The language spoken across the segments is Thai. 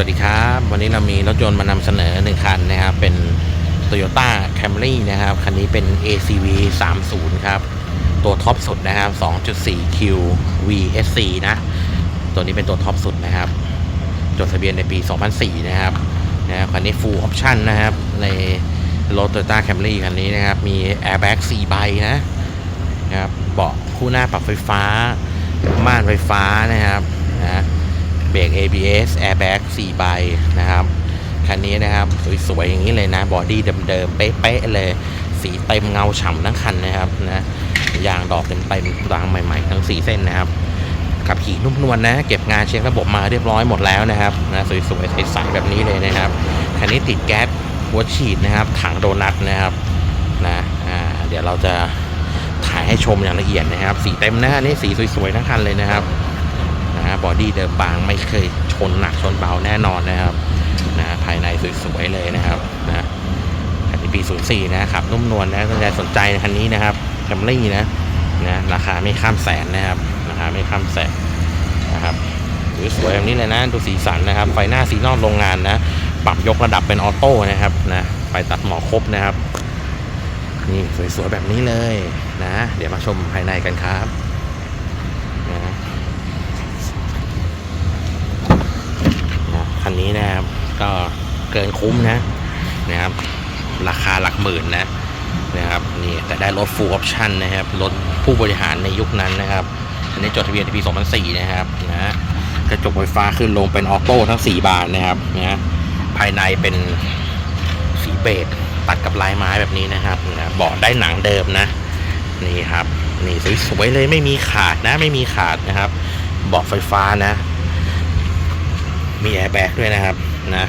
สวัสดีครับ วันนี้เรามีรถยนต์มานำเสนอหนึ่งคันนะครับ เป็น Toyota Camry นะครับ คันนี้เป็น ACV 30ครับ ตัวท็อปสุดนะครับ 2.4 Q VSC นะ ตัวนี้เป็นตัวท็อปสุดนะครับ จดทะเบียนในปี 2004 นะครับนะครับคันนี้ full option นะครับ ในรถ Toyota Camry คันนี้นะครับ มี airbag 4 ใบนะนะครับ เบาะคู่หน้าปรับไฟฟ้า ม่านไฟฟ้านะครับนะ เบรก ABS airbag 4ใบนะครับ คันนี้นะครับ สวยๆ อย่างนี้เลยนะบอดี้เดิมๆ เป๊ะๆ เลย สีเต็มเงาฉ่ำทั้งคันนะครับนะยางดอกเต็มๆรางใหม่ๆ ทั้ง 4 เส้นนะครับขับขี่นุ่มนวลนะ เก็บงานเช็คระบบมาเรียบร้อยหมดแล้วนะครับนะสวยๆ ใสๆ แบบนี้เลยนะครับ คันนี้ติดแก๊สหัวฉีดนะครับ ถังโดนัทนะครับนะเดี๋ยวเราจะถ่ายให้ชมอย่างละเอียดนะครับ สีเต็มนะอันนี้สีสวยๆทั้งคันเลยนะครับ นะบอดี้เดิมบางไม่เคยชนหนักชนเบาแน่นอนนะครับนะภายในสวยๆเลยนะครับนะคันนี้ปี04นะครับนุ่มนวลนะถ้าใครสนใจคันนี้นะครับแคมรี่นะนะราคาไม่ข้ามแสนนะครับราคาไม่ข้ามแสนนะครับสวยๆแบบนี้เลยนะดูสีสันนะครับไฟหน้าสีนอกโรงงานนะปรับยกระดับเป็นออโต้นะครับนะไฟตัดหมอกครบนะครับนี่สวยๆแบบนี้เลยนะ เดี๋ยวมาชมภายในกันครับนะนะ คันนี้นะครับ ก็เกินคุ้มนะนะครับ ราคาหลักหมื่นนะนะครับนี่แต่ได้รถ full option นะครับรถผู้บริหารในยุคนั้นนะครับอันนี้จดทะเบียนปี 2004 นะครับนะกระจกไฟฟ้าขึ้นลงเป็นออโต้ทั้ง 4 บานนะครับนะภายในเป็นสีเบจตัดกับลายไม้แบบนี้นะครับนะเบาะได้หนังเดิมนะนี่ครับนี่สวยๆเลยไม่มีขาดนะ ไม่มีขาดนะครับเบาะไฟฟ้านะ มีแอร์แบ็กด้วยนะครับนะ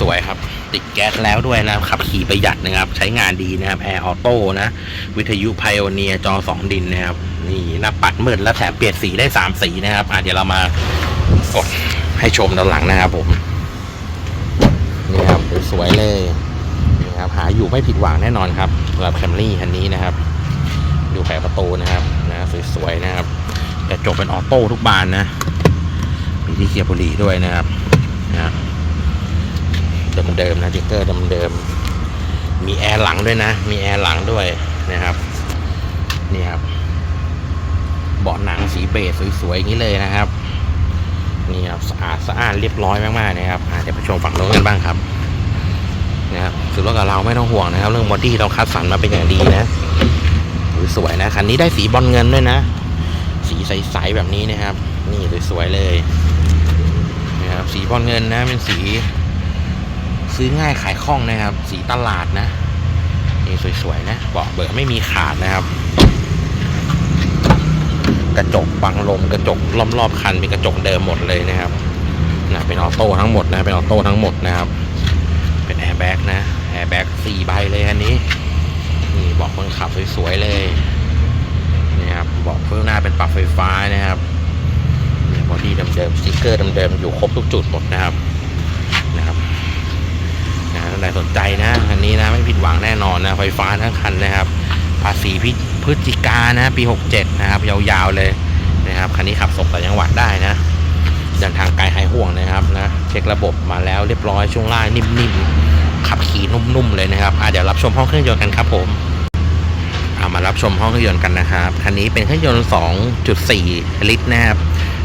สวยๆครับ ติดแก๊สแล้วด้วยนะขับขี่ประหยัดนะครับ ใช้งานดีนะครับแอร์ออโต้นะ วิทยุไพโอเนียจอสองดินนะครับ นี่หน้าปัดมืดแล้วแถมเปลี่ยนสีได้สามสีนะครับอะเดี๋ยวเรามากดให้ชมด้านหลังนะครับผม นี่ครับสวยๆเลยนี่ครับ หาอยู่ไม่ผิดหวังแน่นอนครับสำหรับแคมรี่คันนี้นะครับ ดูแผงประตูนะครับนะสวยๆนะครับกระจกเป็นออโต้ทุกบานนะ มีที่เคียบุรีด้วยนะครับนะเดิมๆนะติ๊กเกอร์เดิมๆมีแอร์หลังด้วยนะ มีแอร์หลังด้วยนะครับนี่ครับเบาะหนังสีเบจสวยๆอย่างนี้เลยนะครับนี่ครับสะอาดสะอาดเรียบร้อยมากๆนะครับเดี๋ยวไปชมฝั่งโน้นกันบ้างครับนะครับถือว่ากับเราไม่ต้องห่วงนะครับ เรื่องบอดี้เราคัดสรรมาเป็นอย่างดีนะสวยๆนะคันนี้ได้สีบอลเงินด้วยนะ สีใสๆแบบนี้นะครับ นี่สวยๆเลย นะครับสีบอลเงินนะเป็นสีซื้อง่ายขายคล่องนะครับ สีตลาดนะนี่สวยๆนะเบาะเบอร์ไม่มีขาดนะครับ กระจกบังลมกระจกล้อมรอบคันเป็นกระจกเดิมหมดเลยนะครับนะเป็นออโต้ทั้งหมดนะเป็นออโต้ทั้งหมดนะครับ เป็นแอร์แบ็กนะแอร์แบ็กสี่ใบเลยอันนี้นี่เบอกคนขับสวยๆเลยนี่ครับเบอกเฟื่องหน้าเป็นปรับไฟฟ้านะครับ อดี้เดิมๆสติ๊กเกอร์เดิมๆอยู่ครบทุกจุดหมดนะครับนะครับนะท่านใดสนใจนะอันนี้นะไม่ผิดหวังแน่นอนนะไฟฟ้าทั้งคันนะครับ ภาษีพิพฤศจิกานะปี 67 นะครับ ยาวๆเลยนะครับคันนี้ขับส่งต่างจังหวัดได้นะเดินทางไกลหายห่วงนะครับนะเช็คระบบมาแล้วเรียบร้อยช่วงล่างนิ่มๆขับขี่นุ่มๆเลยนะครับอะเดี๋ยวรับชมห้องเครื่องยนต์กันครับผมเอามารับชมห้องเครื่องยนต์กันนะครับ คันนี้เป็นเครื่องยนต์ 2.4 ลิตรนะครับ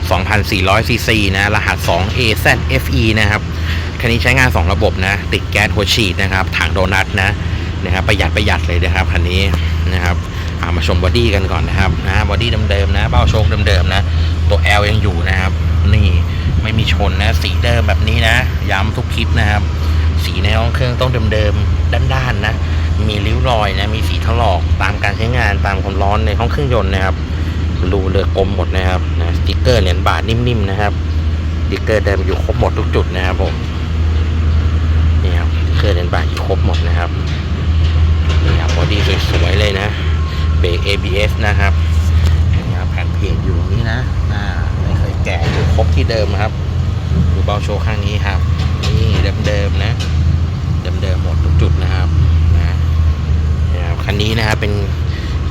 2,400 ซีซีนะ รหัส 2 AZFE นะครับ คันนี้ใช้งาน 2 ระบบนะ ติดแก๊สหัวฉีดนะครับ ถังโดนัทนะนะครับ ประหยัดประหยัดเลยนะครับคันนี้นะครับเอามาชมบอดี้กันก่อนนะครับนะบอดี้เดิมๆนะ เบ้าโชคเดิมๆนะ ตัว L ยังอยู่นะครับ นี่ไม่มีชนนะ สีเดิมแบบนี้นะ ย้ำทุกคลิปนะครับ สีในห้องเครื่องต้องเดิมๆด้านๆนะ มีริ้วรอยนะ มีสีถลอกตามการใช้งานตามความร้อนในห้องเครื่องยนต์นะครับ รูเรือกลมหมดนะครับนะสติกเกอร์เหรียญบาทนิ่มๆนะครับสติกเกอร์เดิมอยู่ครบหมดทุกจุดนะครับผมนี่ครับสติกเกอร์เหรียญบาทอยู่ครบหมดนะครับนี่ครับบอดี้สวยๆเลยนะเบรก ABS นะครับนี่ครับแผ่นเพจอยู่ตรงนี้นะอ่าไม่เคยแกะอยู่ครบที่เดิมครับดูเบาโชว์ข้างนี้ครับ นี่เดิมๆนะเดิมๆหมดทุกจุดนะครับนะนี่ครับคันนี้นะครับเป็น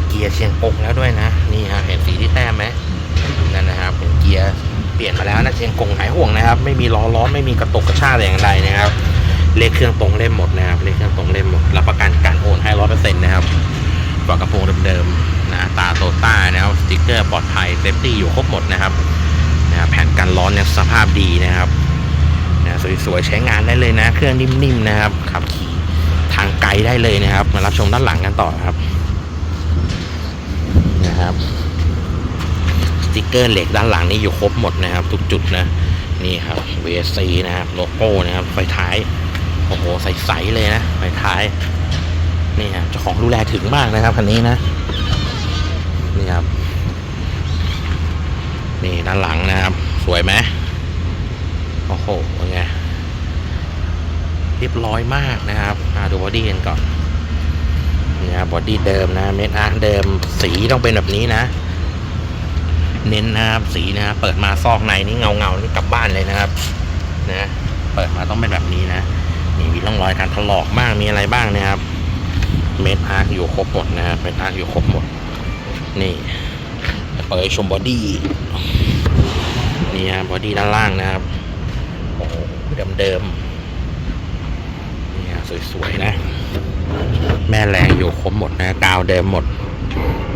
เกียร์เชียงกงแล้วด้วยนะ นี่ฮะเห็นสีที่แต้มไหมนั่นนะครับเป็นเกียร์เปลี่ยนมาแล้วนะเชียงกงหายห่วงนะครับ ไม่มีล้อล้อไม่มีกระตุกกระชากแต่อย่างใดนะครับเลขเครื่องตรงเล่มหมดนะครับเลขเครื่องตรงเล่มหมดรับประกันการโอนให้ร้อยเปอร์เซ็นต์นะครับฝากระโปรงเดิมๆนะตาโตต้านะครับสติ๊กเกอร์ปลอดภัยเซฟตี้อยู่ครบหมดนะครับนะแผ่นกันร้อนยังสภาพดีนะครับนะสวยๆใช้งานได้เลยนะ เครื่องนิ่มๆนะครับขับขี่ทางไกลได้เลยนะครับ มารับชมด้านหลังกันต่อครับ นะครับ สติกเกอร์เหล็กด้านหลังนี่อยู่ครบหมดนะครับ ทุกจุดนะ นี่ครับ VSC นะครับโลโก้นะครับไฟท้าย โอ้โหใสๆเลยนะไฟท้าย นี่ครับเจ้าของดูแลถึงมากนะครับคันนี้นะ นี่ครับ นี่ด้านหลังนะครับ สวยไหมโอ้โหเป็นไงเรียบร้อยมากนะครับอ่าดูบอดี้กันก่อน นี่ครับบอดี้เดิมนะเมทอาร์เดิมสีต้องเป็นแบบนี้นะ เน้นนะครับสีนะครับเปิดมาซอกในนี่เงาเงานี่กลับบ้านเลยนะครับ นะ เปิดมาต้องเป็นแบบนี้นะนี่มีร่องรอยการถลอกบ้างมีอะไรบ้างนะครับ เมทอาร์อยู่ครบหมดนะครับเมทอาร์อยู่ครบหมด นี่เปิดชมบอดี้นี่ฮะบอดี้ด้านล่างนะครับโอ้โหเดิมนี่ฮะสวยๆนะ แม่แรงอยู่ครบหมดนะกาวเดิมหมด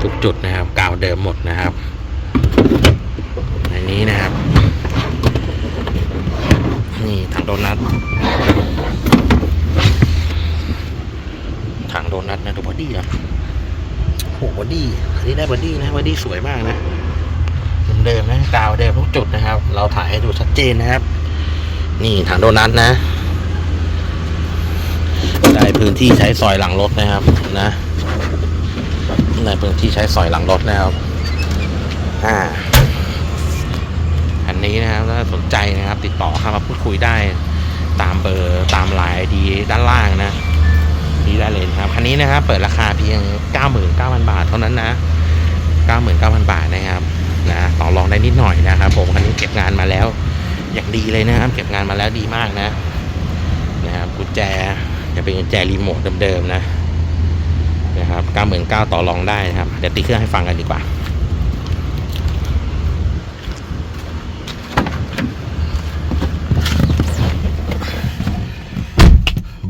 ทุกจุดนะครับ กาวเดิมหมดนะครับในนี้นะครับ นี่ถังโดนัทถังโดนัทนะดูบอดี้นะโอ้โหบอดี้อันนี้ได้บอดี้นะบอดี้สวยมากนะเดิมนะกาวเดิมทุกจุดนะครับ เราถ่ายให้ดูชัดเจนนะครับ นี่ถังโดนัทนะ ได้พื้นที่ใช้ซอยหลังรถนะครับนะในพื้นที่ใช้ซอยหลังรถนะครับอ่าอันนี้นะครับถ้าสนใจนะครับ ติดต่อเข้ามาพูดคุยได้ตามเบอร์ตามไลน์ดีด้านล่างนะดีได้เลยครับคันนี้นะครับ เปิดราคาเพียง 99,000 บาท เท่านั้นนะ 99,000 บาทนะครับนะต่อรองได้นิดหน่อยนะครับ ผมคันนี้เก็บงานมาแล้ว อย่างดีเลยนะครับ เก็บงานมาแล้วดีมากนะนะครับกุญแจ จะเป็นกุญแจรีโมทเดิมๆนะนะครับ99,000ต่อรองได้นะครับ เดี๋ยวติดเครื่องให้ฟังกันดีกว่า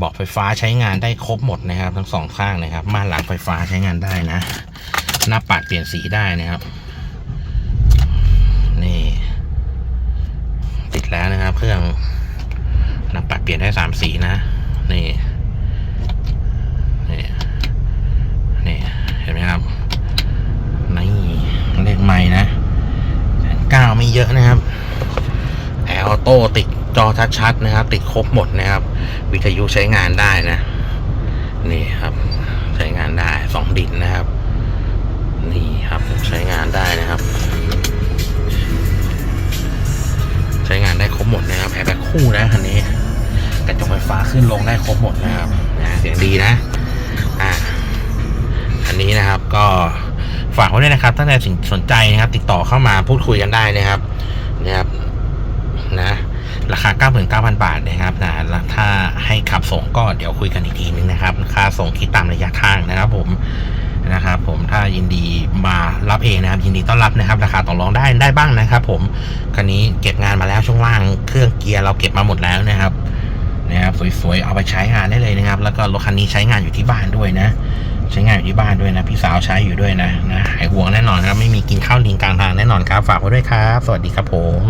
บาะไฟฟ้าใช้งานได้ครบหมดนะครับ ทั้งสองข้างนะครับ ม่านหลังไฟฟ้าใช้งานได้นะ หน้าปัดเปลี่ยนสีได้นะครับ นี่ ติดแล้วนะครับ เครื่องหน้าปัดเปลี่ยนได้สามสีนะ นี่นี่เห็นไหมครับนี่เลขใหม่นะ เก้าไม่เยอะนะครับแอร์ออโต้ติดจอชัดๆนะครับ ติดครบหมดนะครับ วิทยุใช้งานได้นะ นี่ครับ ใช้งานได้สองดินนะครับ นี่ครับใช้งานได้นะครับ ใช้งานได้ครบหมดนะครับแอร์แบ็คคู่นะคันนี้กระจกไฟฟ้าขึ้นลงได้ครบหมดนะครับนะเสียงดีนะ อ่าอันนี้นะครับก็ ฝากไว้ด้วยนะครับ ถ้าใครสนใจนะครับ ติดต่อเข้ามาพูดคุยกันได้นะครับนะครับนะราคา 99,000 บาทนะครับนะแล้วถ้าให้ขับส่งก็เดี๋ยวคุยกันอีกทีนึงนะครับ ค่าส่งคิดตามระยะทางนะครับ ผมนะครับ ผมถ้ายินดีมารับเองนะครับ ยินดีต้อนรับนะครับ ราคาต่อรองได้ได้บ้างนะครับ ผมคันนี้เก็บงานมาแล้วช่วงล่างเครื่องเกียร์เราเก็บมาหมดแล้วนะครับ นะครับสวยๆเอาไปใช้งานได้เลยนะครับ แล้วก็รถคันนี้ใช้งานอยู่ที่บ้านด้วยนะ ใช้งานอยู่ที่บ้านด้วยนะ พี่สาวใช้อยู่ด้วยนะนะหายห่วงแน่นอนครับ ไม่มีกินข้าวลิงกลางทางแน่นอนครับ ฝากไว้ด้วยครับ สวัสดีครับผม